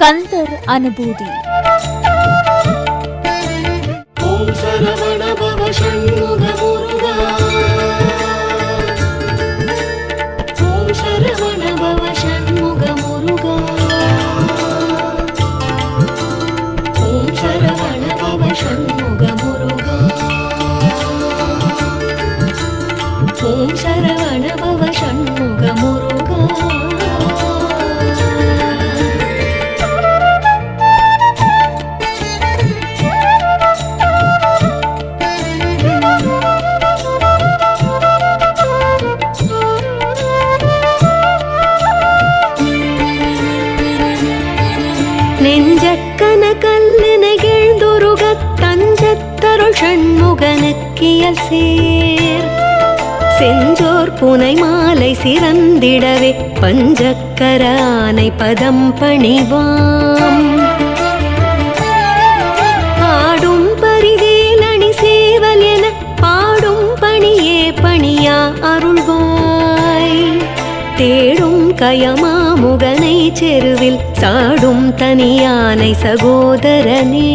கந்தர் அனுபூதி ஓம் சரவண பவ ஷண்முக ஷண்முகனுக்கியல் சேர். செஞ்சோர் புனை மாலை சிறந்திடவே பஞ்சக்கரானை பதம் பணிவாம். ஆடும் பரிவேலணி சேவல் என பாடும் பணியே பணியா அருள்வாய். தேடும் கயமா முகனை செருவில் சாடும் தனியானை சகோதரனே.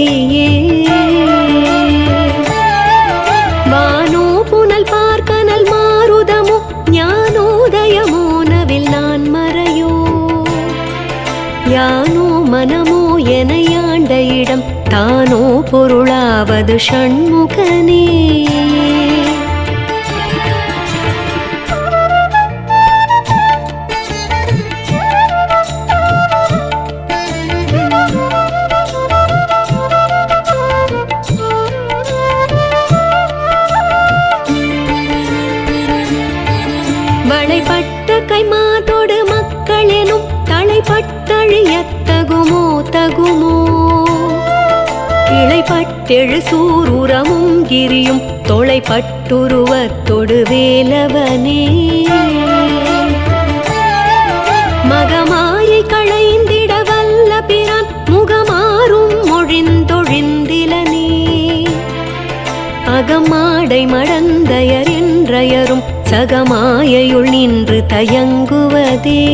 சுரபூபதியே வானோ புனல் பார்க்கனல் மாறுதமோ ஞானோதயமோ நவில் நான் மறையோ. யானோ மனமோ என யாண்ட இடம் தானோ பொருளாவது ஷண்முகனே. இளைப்பட்டெழு சூருரமும் கிரியும் தொலைப்பட்டுருவத்தொடு தொடுவேலவனே. மகமாயை களைந்திட வல்ல பிரான் முகமாறும் மொழிந்தொழிந்திலனே. அகமாடை மடந்தையர் என்றயரும் சகமாயையுள் நின்று தயங்குவதே.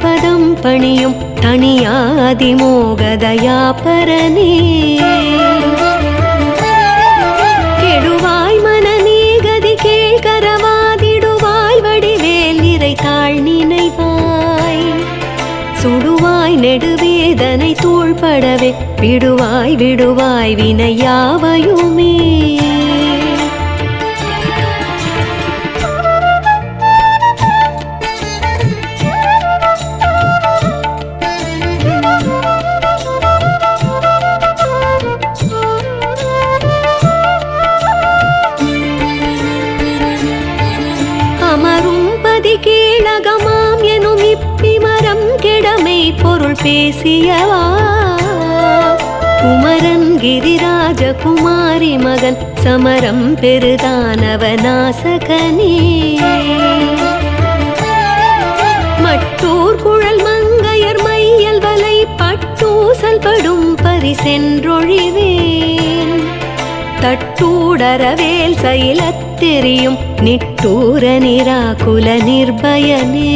பதம் பணியும் தனியாதிமோகதயா பரனே கெடுவாய் மனநீகதி கதி வடிவேல் இறை தாழ் நினைவாய். சுடுவாய் நெடுவேதனை தூள்படவே விடுவாய் விடுவாய் வினையாவையுமே. போல் பேசியவா? குமரன் கிரிராஜ குமாரி மகன் சமரம் பெருதானவ நாசகனே மட்டூர் குழல் மங்கையர் மையல் வலை பட்டூசல் படும் பரிசென்றொழிவேன் தட்டூடரவேல் சைலத்தெரியும் நிட்டூர நிராகுல நிர்பயனே.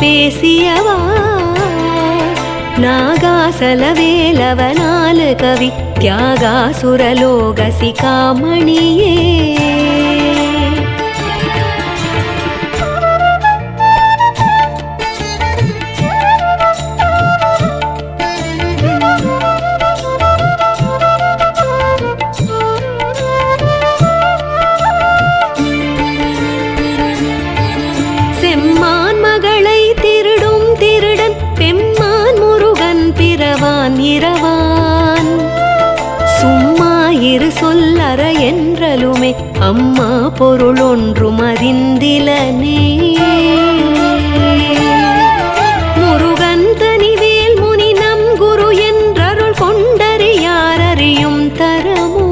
பேசியவா? நாகாசலவேலவனாலு கவி தியாகாசுரலோகசி காமணியே செம்மான் அம்மா பொருள் ஒன்றும் அறிந்திலனே முருகன் தனிவேல் முனி நம் குரு என்றருள் கொண்டறியார் அறியும் தரமோ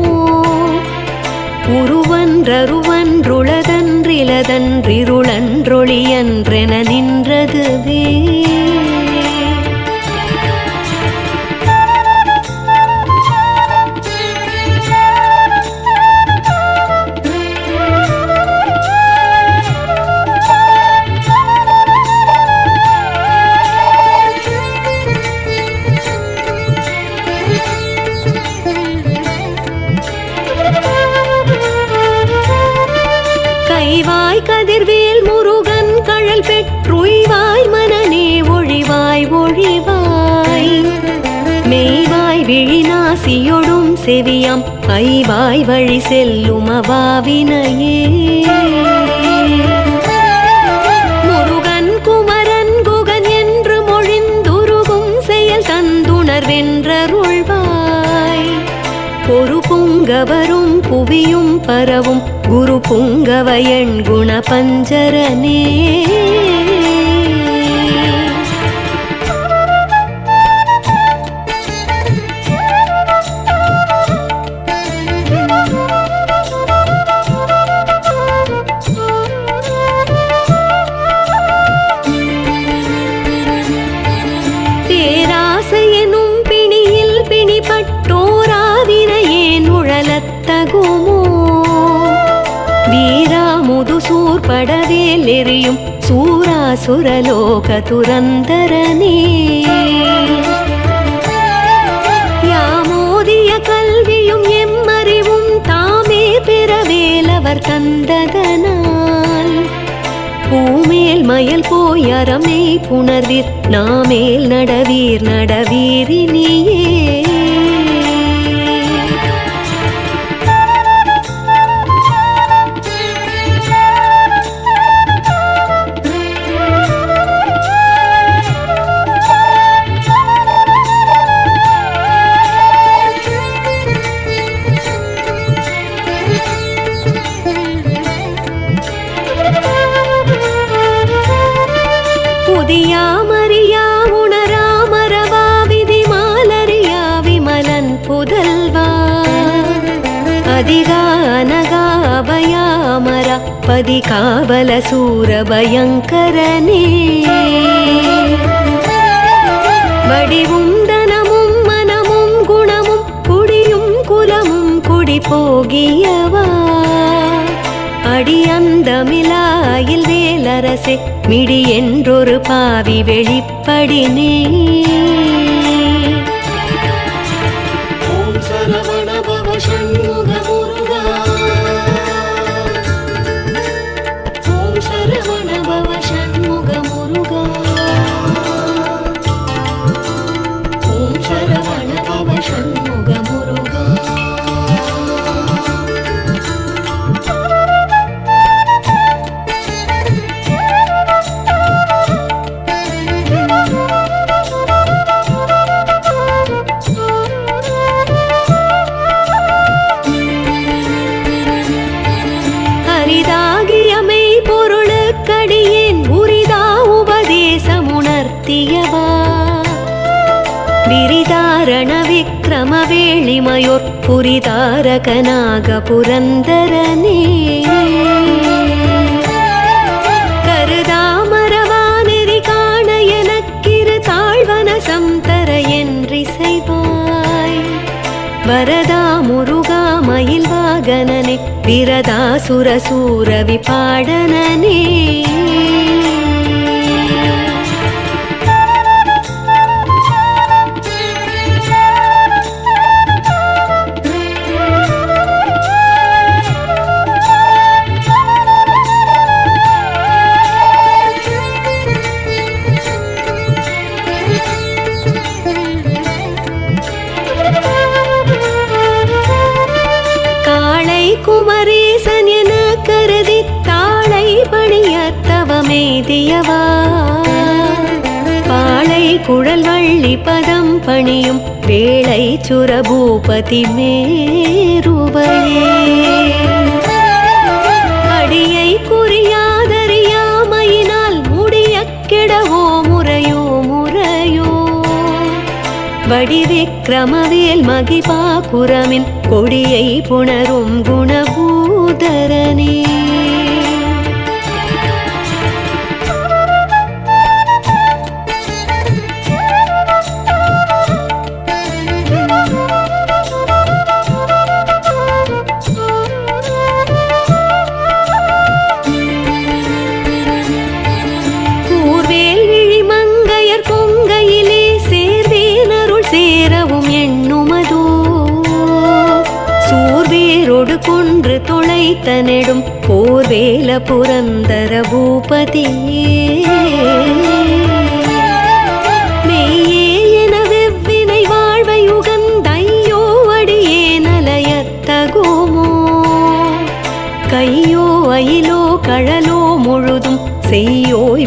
உருவன்றருவன்றுளதன்றிலதன்றிருளன்றொளியன்றென விழிநாசியொடும் செவியாம் ஐவாய் வழி செல்லும் அவாவினையே முருகன் குமரன் குகன் என்று மொழிந்துருகும் செயல் தந்துணர்வென்றருள்வாய் பொறு புங்கவரும் புவியும் பரவும் குரு புங்கவயன் குண பஞ்சரனே முதுசூர் படவேல் எரியும் சூராசுரலோக துரந்தரனே யாமோதிய கல்வியும் எம்மறிவும் தாமே பெறவேலவர் தந்ததனால். பூமேல் மயல் போய் அறமே புணர்வீர் நாமேல் நடவீர் நடவீரினியே அதிகா அனகா அபயாமரா பதி காவல சூர மனமும் குணமும் குடியும் குலமும் குடி போகியவா அடியந்தமிலாயில் வேலரசே மிடி என்றொரு பாவி வெளிப்படினே. புரந்தரனே கருதாமரவானெறி காண எனக்கிரு தாழ்வன சம்தர என்றி செய்வாய் வரதா முருகா மயில் வாகனனே விரதா சுரசூர விபாடனனே குழல் வள்ளி பதம் பணியும் வேளை சுரபூபதி மேருபையே அடியை குறியாதறியாமையினால் முடிய கெடவோ முறையோ முறையோ. வடிவிக்ரமவேல் மகிபாகுரமின் கொடியை புணரும் குணபூதரனே. கொன்று துளைத்த நெடும் போர்வேல புரந்தர பூபதி. மெய்யே என வெவ்வினை வாழ்வை உகந்தையோ அடியே நலையத்தகுமோ கையோ அயிலோ கழலோ முழுதும் செய்யோய்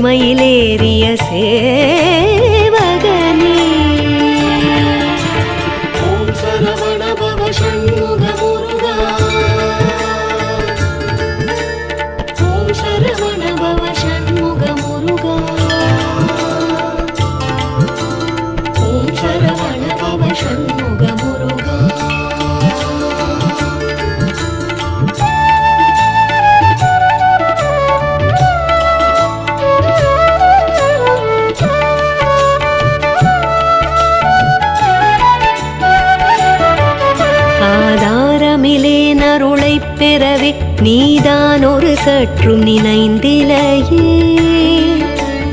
நீதான் ஒரு சற்றும் நினைந்திலையே.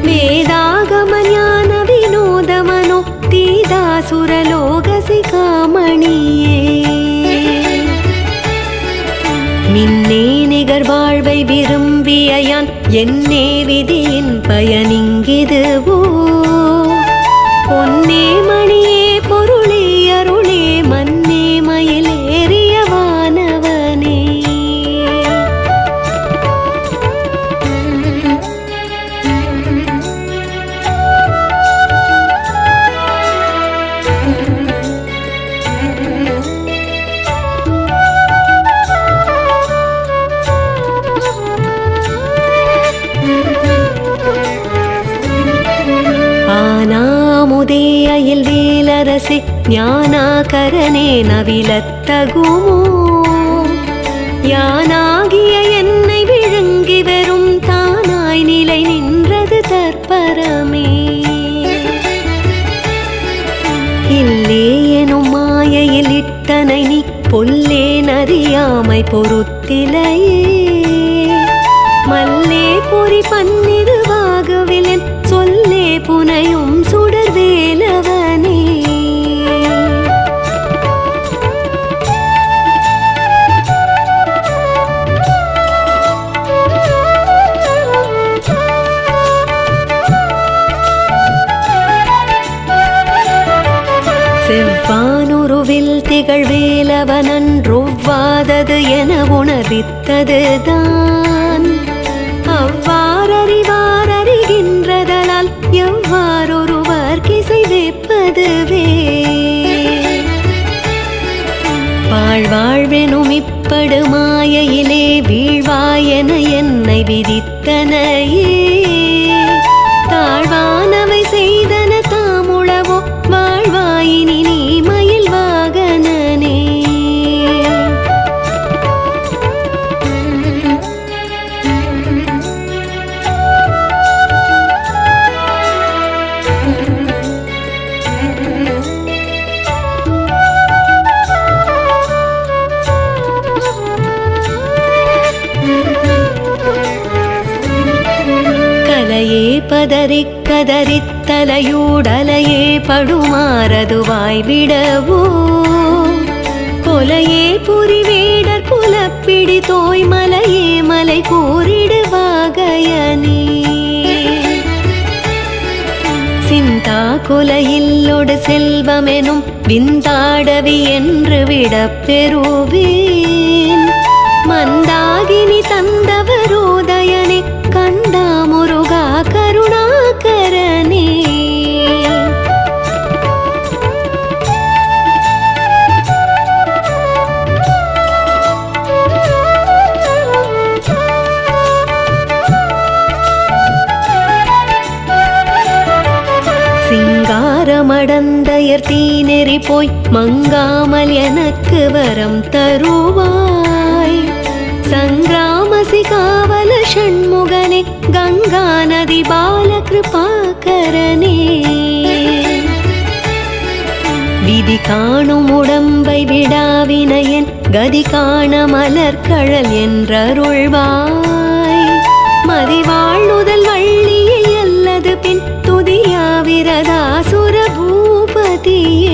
வேதாகம ஞான வினோதமனோ தீதாசுரலோகசி காமணியே மின்னே நிகர் வாழ்வை விரும்பிய யான் என்னே விதியின் பயனிங்கிதுவோ வேலரசே ಜ್ಞಾನಾಕರನೇ நவிலத்தகுமோ? யானாகிய என்னை விழுங்கி வரும் தானாய் நிலை நின்றது தற்பரமே. இல்லே எனும் மாயையில் இட்டனை நீ பொல்லேன் அறியாமை பொறுத்திலையே உணர்வித்ததுதான் படுமாறதுவாய் விடவோ கொலையே புரிவேடர் புலப்பிடி தோய் மலையே மலை கூறிடுவாகயனே சிந்தா கொலையில்லோடு செல்வமெனும் விந்தாடவி என்று விடப் பெறுவேன். மந்தாகினி தந்த சிங்காரமடந்தையர் தீநெறி போய் மங்காமல் எனக்கு வரம் தருவாய். சங்கிராமசி காவல ஷண்முகனே கங்கா நதி பால கிருபாகரனே. விதி காணும் உடம்பை விடாவினையன் கதி காண மலர்கழல் என்றருள்வாய். மதிவாழ்நுதல் வள்ளியை அல்லது பின் துதியாவிரதாசு ಸಖಿಯ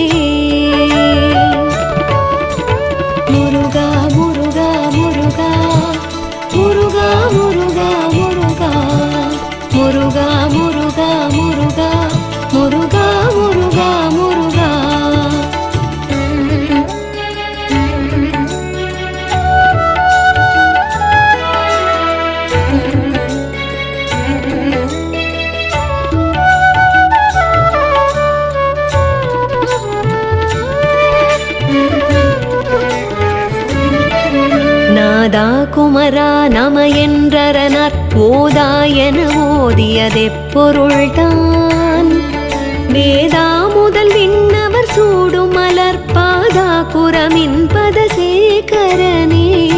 குமரா நம என்றரனார் ஓதாயன ஓதியதெப்பொருள்தான் வேதா முதல் விண்ணவர் சூடும் மலர் பாதா குரமின் பதசேகரனே.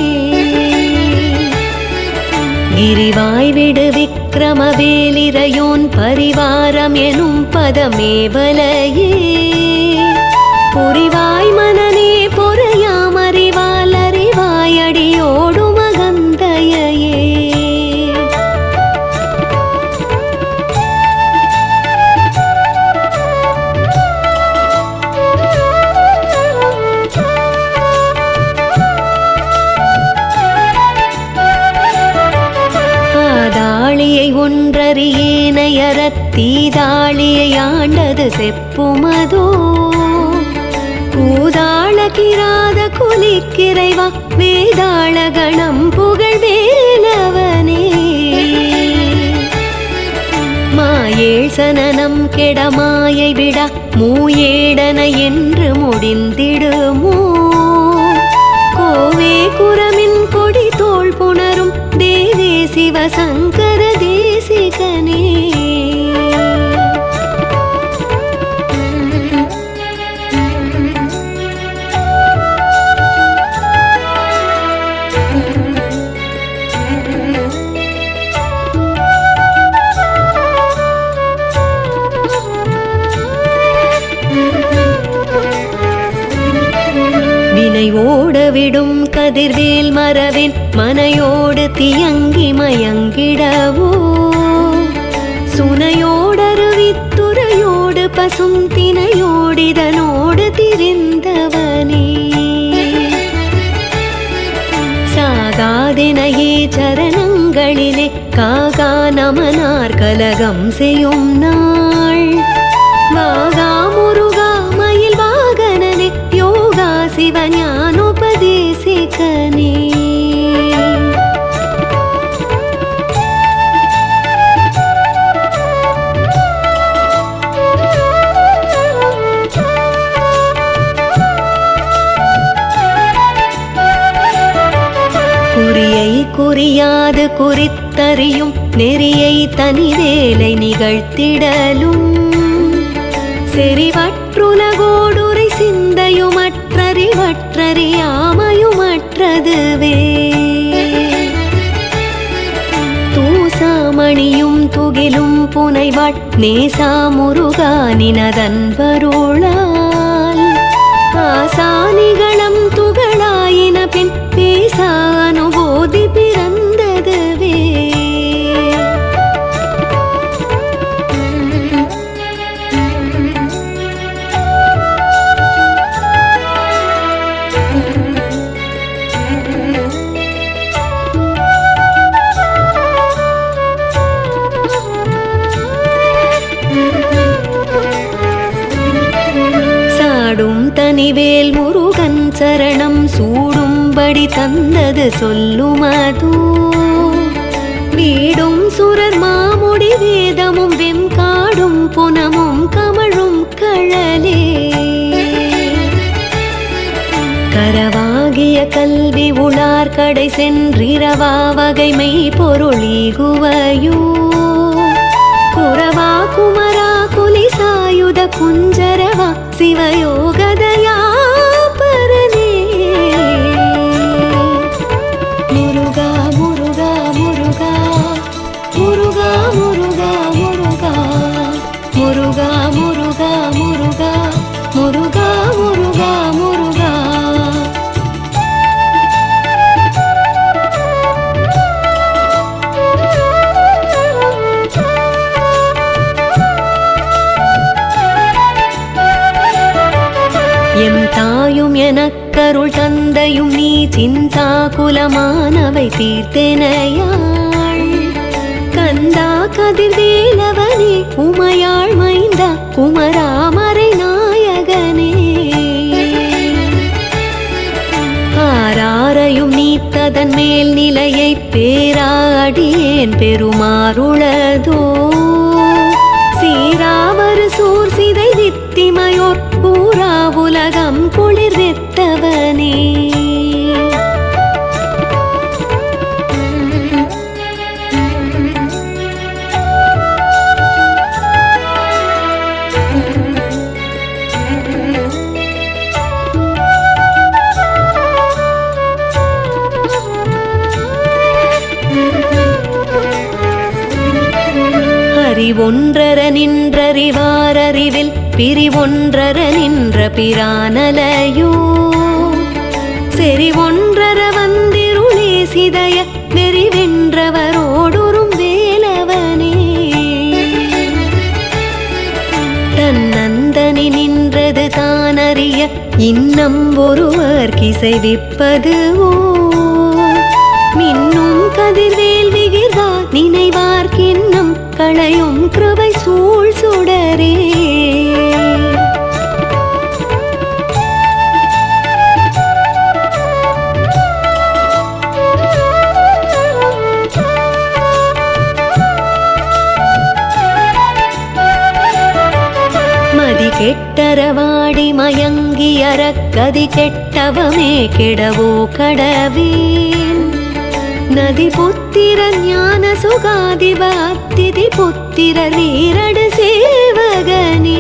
கிரிவாய் விடு விக்ரமவேலிரையோன் பரிவாரம் எனும் பதமே வலையே. புரிவாய் மனநே ஆதாளியை தீதாளியை ஆண்டது செப்புமதோ? கூதாள கிராத குலிக்கிறைவா வேதாள கணம் புகழ் வேலவனே மாயேள் சனனம் கெடமாயை விட மூயேடன என்று முடிந்திடுமோ? கோவே குரமின் கொடி தோல் புணரும் தேவே சிவசங்க தேசிகனே வினை ஓட விடும் கதிர்வேல் மரவின் மனையோடு தியங்கி மயங்கிடவோ? தினையோடருவித்துறையோடு பசும் தினையோடிதனோடு திரிந்தவனே. சாகாதெனையே சரணங்களிலே காகா நமனார் கலகம் செய்யும் நாள். வாகாம குறியாது குறித்தறியும் நெறியை தனிவேலை நிகழ்த்திடலும். செறிவற்றுலகோடுரை சிந்தையுமற்றறிவற்றறியாமையுமற்றதுவே. தூசாமணியும் துகிலும் புனைவாட் நேசா முருகானினதன் வருளால் ஆசானிகளம் துகளாயின பின் பேசானோ சூடும்படி தந்தது சொல்லுமதோ வீடும் சுரர் மாமுடி வேதமும் வெம்காடும் புனமும் கமழும் கழலே. கரவாகிய கல்வி உளார் கடை சென்றிரவா வகைமை பொருளீகுவையோ குரவா குமரா குலிசாயுத குஞ்சரவா சிவயோகதயா தந்தையும் சிந்தா குலமானவை தீர்த்தெனையாள். கந்தா கதிர்வேலவனே உமையாள் மைந்தா குமராமரை நாயகனே. ஆராரையும் நீத்ததன் மேல் நிலையை பேராடியேன் பெருமாறுளதோ. சீராவரு சூர் சிதை வித்திமையோர் பூரா உலகம் ஒன்றர நின்றறிவாரறிவில் பிரிவொன்றர நின்ற பிரானலையோ ஒன்றர வந்திருளே சிதய நெறிவென்றவரோடொரும் வேலவனே. தன்னந்தனி நின்றது தானறிய இன்னம் ஒருவர் கிசைவிப்பதுவோ மின்னும் கதிர்வே நினைவார்க்கின்னம் கிருவை சூழ் சுடரே. கெட்டரவாடி மயங்கி அறக்கதி கெட்டவமே கெடவோ கடவே. நதி ಪುತ್ತಿರ ಜ್ಞಾನ ಸುಗಾದಿ ಬಾತ್ತಿದಿ ಪುತ್ತಿರ ನೀರಡು ಸೇವಗನೇ